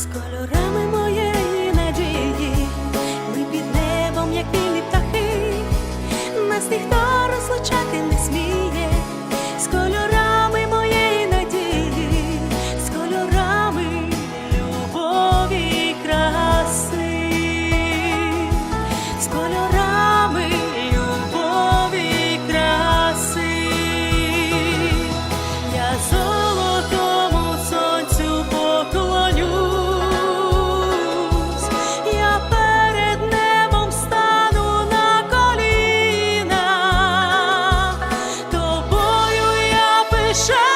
з кольорами моєї надії, ми під небом, як білі птахи, нас ніхто розлучати не сміє, з кольорами моєї надії, з кольорами любові краси, з кольорами. sure.